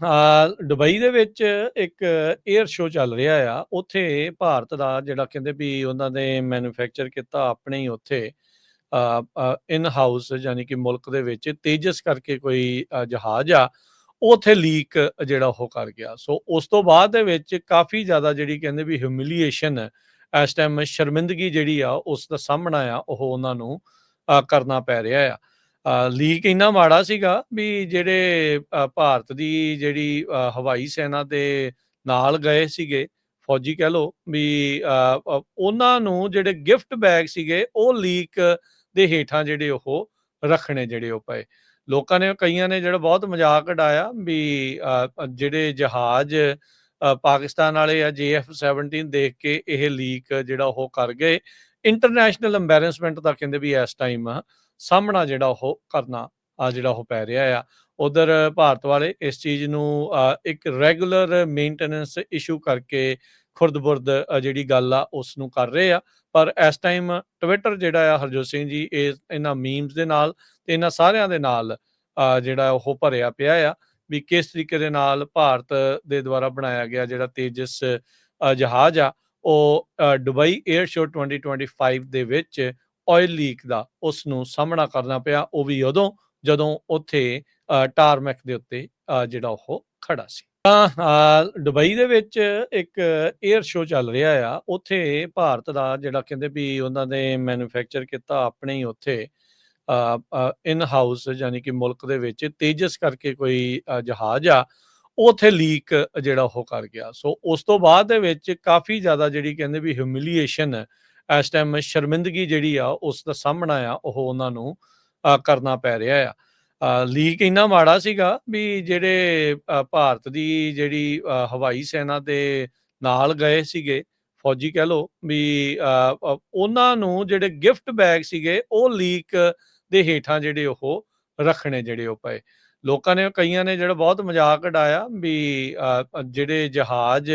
ਤਾਂ ਦੁਬਈ ਦੇ ਵਿੱਚ ਇੱਕ 에ਅਰ ਸ਼ੋ ਚੱਲ ਰਿਹਾ ਆ। ਉੱਥੇ ਭਾਰਤ ਦਾ ਜਿਹੜਾ ਕਹਿੰਦੇ ਵੀ ਉਹਨਾਂ ਨੇ ਮੈਨੂਫੈਕਚਰ ਕੀਤਾ ਆਪਣੇ ਹੀ ਉੱਥੇ ਇਨ ਹਾਊਸ ਯਾਨੀ ਕਿ ਮੁਲਕ ਦੇ ਵਿੱਚ ਤੇਜਸ ਕਰਕੇ ਕੋਈ ਜਹਾਜ਼ ਆ ਉਹ ਉੱਥੇ ਲੀਕ ਜਿਹੜਾ ਉਹ ਕਰ ਗਿਆ। ਸੋ ਉਸ ਤੋਂ ਬਾਅਦ ਦੇ ਵਿੱਚ ਕਾਫੀ ਜ਼ਿਆਦਾ ਜਿਹੜੀ ਕਹਿੰਦੇ ਵੀ ਹਿਊਮਿਲੀਏਸ਼ਨ ਇਸ ਟਾਈਮ ਸ਼ਰਮਿੰਦਗੀ ਜਿਹੜੀ ਆ, ਉਸ ਦਾ ਸਾਹਮਣਾ ਆ, ਉਹ ਉਹਨਾਂ ਨੂੰ ਕਰਨਾ ਪੈ ਰਿਹਾ ਆ। ਲੀਕ ਇੰਨਾ ਮਾੜਾ ਸੀਗਾ ਵੀ ਜਿਹੜੇ ਭਾਰਤ ਦੀ ਜਿਹੜੀ ਹਵਾਈ ਸੈਨਾ ਦੇ ਨਾਲ ਗਏ ਸੀਗੇ, ਫੌਜੀ ਕਹਿ ਲਓ ਵੀ ਉਹਨਾਂ ਨੂੰ ਜਿਹੜੇ ਗਿਫਟ ਬੈਗ ਸੀਗੇ, ਉਹ ਲੀਕ ਦੇ ਹੇਠਾਂ ਜਿਹੜੇ ਉਹ ਰੱਖਣੇ ਜਿਹੜੇ ਉਹ ਪਏ। ਲੋਕਾਂ ਨੇ, ਕਈਆਂ ਨੇ ਜਿਹੜਾ ਬਹੁਤ ਮਜ਼ਾਕ ਉਡਾਇਆ ਵੀ ਜਿਹੜੇ ਜਹਾਜ਼ ਪਾਕਿਸਤਾਨ ਵਾਲੇ ਆ JF17 ਦੇਖ ਕੇ ਇਹ ਲੀਕ ਜਿਹੜਾ ਉਹ ਕਰ ਗਏ। ਇੰਟਰਨੈਸ਼ਨਲ ਐਮਬੈਰੈਂਸਮੈਂਟ ਦਾ ਕਹਿੰਦੇ ਵੀ ਇਸ ਟਾਈਮ ਸਾਹਮਣਾ ਜਿਹੜਾ ਉਹ ਕਰਨਾ ਆ ਜਿਹੜਾ ਉਹ ਪੈ ਰਿਹਾ ਆ। ਉਧਰ ਭਾਰਤ ਵਾਲੇ ਇਸ ਚੀਜ਼ ਨੂੰ ਇੱਕ ਰੈਗੂਲਰ ਮੇਨਟੇਨੈਂਸ ਇਸ਼ੂ ਕਰਕੇ ਖੁਰਦ-ਬੁਰਦ ਜਿਹੜੀ ਗੱਲ ਆ ਉਸ ਨੂੰ ਕਰ ਰਹੇ ਆ। ਪਰ ਇਸ ਟਾਈਮ ਟਵਿੱਟਰ ਜਿਹੜਾ ਆ ਹਰਜੋਤ ਸਿੰਘ ਜੀ ਇਹ ਇਹਨਾਂ ਮੀਮਸ ਦੇ ਨਾਲ ਤੇ ਇਹਨਾਂ ਸਾਰਿਆਂ ਦੇ ਨਾਲ ਜਿਹੜਾ ਉਹ ਭਰਿਆ ਪਿਆ ਆ ਵੀ ਕਿਸ ਤਰੀਕੇ ਦੇ ਨਾਲ ਭਾਰਤ ਦੇ ਦੁਆਰਾ ਬਣਾਇਆ ਗਿਆ ਜਿਹੜਾ ਤੇਜਸ ਜਹਾਜ਼ ਆ ਉਹ ਅ, ਦੁਬਈ 에ਅਰ ਸ਼ੋ 2025 ਦੇ ਵਿੱਚ ਆਇਲ ਲੀਕ ਦਾ ਉਸ ਨੂੰ ਸਾਹਮਣਾ ਕਰਨਾ ਪਿਆ ਉਹ ਵੀ ਉਦੋਂ ਜਦੋਂ ਉੱਥੇ ਟਾਰਮੈਕ ਦੇ ਉੱਤੇ ਜਿਹੜਾ ਉਹ ਖੜਾ ਸੀ। ਤਾਂ ਅ, ਦੁਬਈ ਦੇ ਵਿੱਚ ਇੱਕ 에ਅਰ ਸ਼ੋਅ ਚੱਲ ਰਿਹਾ ਆ। ਉੱਥੇ ਭਾਰਤ ਦਾ ਜਿਹੜਾ ਕਹਿੰਦੇ ਵੀ ਉਹਨਾਂ ਨੇ ਮੈਨੂਫੈਕਚਰ ਕੀਤਾ ਆਪਣੇ ਹੀ ਉੱਥੇ ਇਨ ਹਾਊਸ ਯਾਨੀ ਕਿ ਮੁਲਕ ਦੇ ਵਿੱਚ ਤੇਜਸ ਕਰਕੇ ਕੋਈ ਜਹਾਜ਼ ਆ ਉਹ ਉੱਥੇ ਲੀਕ ਜਿਹੜਾ ਉਹ ਕਰ ਗਿਆ। ਸੋ ਉਸ ਤੋਂ ਬਾਅਦ ਦੇ ਵਿੱਚ ਕਾਫੀ ਜ਼ਿਆਦਾ ਜਿਹੜੀ ਕਹਿੰਦੇ ਵੀ ਹਿਊਮਿਲੀਏਸ਼ਨ ਇਸ ਟਾਈਮ ਸ਼ਰਮਿੰਦਗੀ ਜਿਹੜੀ ਆ ਉਸ ਦਾ ਸਾਹਮਣਾ ਆ ਉਹ ਉਹਨਾਂ ਨੂੰ ਕਰਨਾ ਪੈ ਰਿਹਾ ਆ। ਲੀਕ ਇੰਨਾ ਮਾੜਾ ਸੀਗਾ ਵੀ ਜਿਹੜੇ ਭਾਰਤ ਦੀ ਜਿਹੜੀ ਹਵਾਈ ਸੈਨਾ ਦੇ ਨਾਲ ਗਏ ਸੀਗੇ ਫੌਜੀ ਕਹਿ ਲਓ ਵੀ ਅ, ਉਹਨਾਂ ਨੂੰ ਜਿਹੜੇ ਗਿਫਟ ਬੈਗ ਸੀਗੇ ਉਹ ਲੀਕ ਦੇ ਹੇਠਾਂ ਜਿਹੜੇ ਉਹ ਰੱਖਣੇ ਜਿਹੜੇ ਉਹ ਪਏ। ਲੋਕਾਂ ਨੇ ਕਈਆਂ ਨੇ ਜਿਹੜਾ ਬਹੁਤ ਮਜ਼ਾਕ ਉਡਾਇਆ ਵੀ ਅ, ਜਿਹੜੇ ਜਹਾਜ਼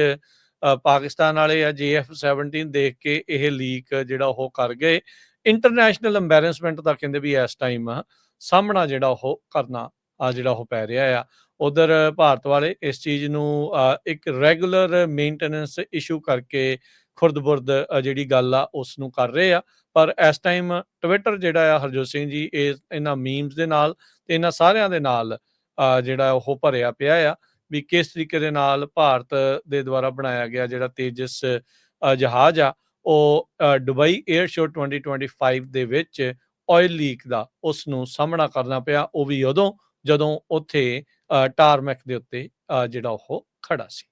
ਪਾਕਿਸਤਾਨ ਵਾਲੇ ਆ JF17 ਦੇਖ ਕੇ ਇਹ ਲੀਕ ਜਿਹੜਾ ਉਹ ਕਰ ਗਏ। ਇੰਟਰਨੈਸ਼ਨਲ ਐਮਬੈਰੈਂਸਮੈਂਟ ਦਾ ਕਹਿੰਦੇ ਵੀ ਇਸ ਟਾਈਮ ਸਾਹਮਣਾ ਜਿਹੜਾ ਉਹ ਕਰਨਾ, ਆ ਜਿਹੜਾ ਉਹ ਪੈ ਰਿਹਾ ਆ। ਉਧਰ ਭਾਰਤ ਵਾਲੇ ਇਸ ਚੀਜ਼ ਨੂੰ ਇੱਕ ਰੈਗੂਲਰ ਮੇਨਟੇਨੈਂਸ ਇਸ਼ੂ ਕਰਕੇ ਖੁਰਦ-ਬੁਰਦ ਜਿਹੜੀ ਗੱਲ ਆ ਉਸ ਨੂੰ ਕਰ ਰਹੇ ਆ। ਪਰ ਇਸ ਟਾਈਮ ਟਵਿੱਟਰ ਜਿਹੜਾ ਆ ਹਰਜੋਤ ਸਿੰਘ ਜੀ, ਇਹ ਇਹਨਾਂ ਮੀਮਸ ਦੇ ਨਾਲ ਤੇ ਇਹਨਾਂ ਸਾਰਿਆਂ ਦੇ ਨਾਲ ਜਿਹੜਾ ਉਹ ਭਰਿਆ ਪਿਆ ਆ। ਵੀ ਕਿਸ ਤਰੀਕੇ ਦੇ ਨਾਲ ਭਾਰਤ ਦੇ ਦੁਆਰਾ ਬਣਾਇਆ ਗਿਆ ਜਿਹੜਾ ਤੇਜਸ ਜਹਾਜ਼ ਆ ਉਹ ਅ, ਦੁਬਈ 에ਅਰ ਸ਼ੋ 2025 ਦੇ ਵਿੱਚ ਆਇਲ ਲੀਕ ਦਾ ਉਸ ਨੂੰ ਸਾਹਮਣਾ ਕਰਨਾ ਪਿਆ। ਉਹ ਵੀ ਉਦੋਂ ਜਦੋਂ ਉੱਥੇ ਟਾਰਮੈਕ ਦੇ ਉੱਤੇ ਜਿਹੜਾ ਉਹ ਖੜਾ ਸੀ।